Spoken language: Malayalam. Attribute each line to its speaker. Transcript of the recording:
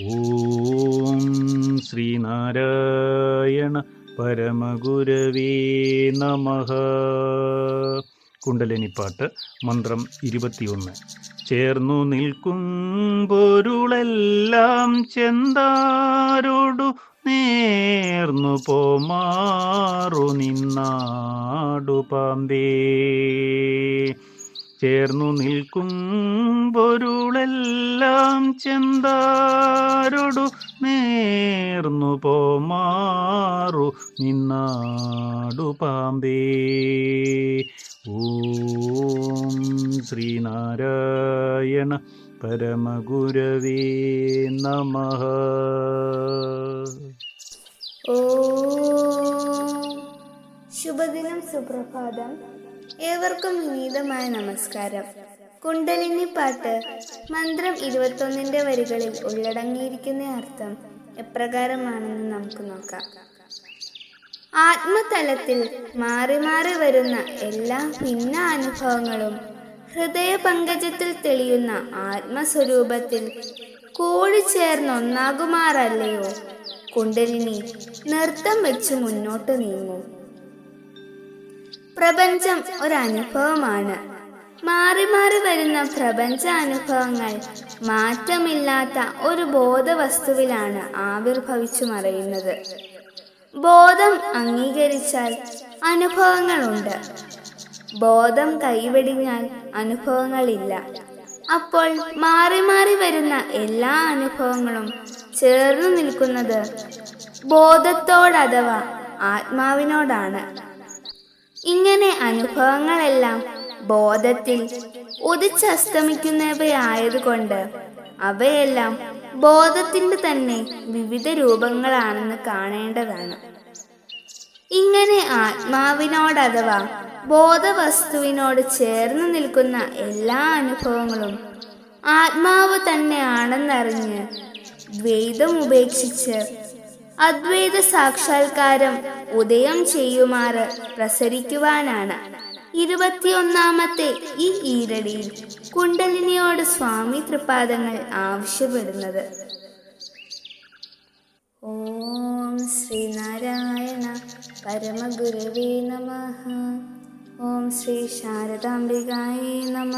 Speaker 1: ഓം ശ്രീനാരായണ പരമഗുരവേ നമ. കുണ്ടലിനിപ്പാട്ട് മന്ത്രം ഇരുപത്തിയൊന്ന്. ചേർന്നു നിൽക്കും പൊരുളെല്ലാം ചെന്താരോടു നേർന്നു പോമാറു നിന്നാടു പാമ്പേ. ചേർന്നു നിൽക്കും പൊരുളെല്ലാം ചെന്താരോടു നേർന്നു പോമാറു നിന്നാടു പാമ്പേ. ഓം ശ്രീനാരായണ പരമഗുരവേ നമ.
Speaker 2: ഓ ശുഭദിനം സുപ്രഭാതം. ഏവർക്കും വിനീതമായ നമസ്കാരം. കുണ്ടലിനി പാട്ട് മന്ത്രം ഇരുപത്തൊന്നിന്റെ വരികളിൽ ഉള്ളടങ്ങിയിരിക്കുന്ന അർത്ഥം എപ്രകാരമാണെന്ന് നമുക്ക് നോക്കാം. ആത്മതലത്തിൽ മാറി മാറി വരുന്ന എല്ലാ ഭിന്ന അനുഭവങ്ങളും ഹൃദയ പങ്കജത്തിൽ തെളിയുന്ന ആത്മസ്വരൂപത്തിൽ കൂടിച്ചേർന്നൊന്നാകുമാറല്ലയോ കുണ്ടലിനി നൃത്തം വെച്ച് മുന്നോട്ട് നീങ്ങൂ. പ്രപഞ്ചം ഒരനുഭവമാണ്. മാറി മാറി വരുന്ന പ്രപഞ്ച അനുഭവങ്ങൾ മാറ്റമില്ലാത്ത ഒരു ബോധവസ്തുവിലാണ് ആവിർഭവിച്ചു മറയുന്നത്. ബോധം അംഗീകരിച്ചാൽ അനുഭവങ്ങളുണ്ട്. ബോധം കൈവെടിഞ്ഞാൽ അനുഭവങ്ങളില്ല. അപ്പോൾ മാറി മാറി വരുന്ന എല്ലാ അനുഭവങ്ങളും ചേർന്നു നിൽക്കുന്നത് ബോധത്തോടഥവാ ആത്മാവിനോടാണ്. അനുഭവങ്ങളെല്ലാം ബോധത്തിൽ ഉദിച്ചസ്തമിക്കുന്നവയായതുകൊണ്ട് അവയെല്ലാം ബോധത്തിന്റെ തന്നെ വിവിധ രൂപങ്ങളാണെന്ന് കാണേണ്ടതാണ്. ഇങ്ങനെ ആത്മാവിനോട് അഥവാ ബോധവസ്തുവിനോട് ചേർന്ന് നിൽക്കുന്ന എല്ലാ അനുഭവങ്ങളും ആത്മാവ് തന്നെയാണെന്നറിഞ്ഞ് ദ്വൈതം ഉപേക്ഷിച്ച് അദ്വൈത സാക്ഷാത്കാരം ഉദയം ചെയ്യുമാറ് പ്രസരിക്കുവാനാണ്. ഇരുപത്തിയൊന്നാമത്തെ ഈ ഈരടിയിൽ കുണ്ടലിനിയോട് സ്വാമി തൃപാദങ്ങൾ ആവശ്യപ്പെടുന്നത്. ഓം ശ്രീനാരായണ പരമഗുരുവേ നമ. ഓം ശ്രീ ശാരദാംബികായേ നമ.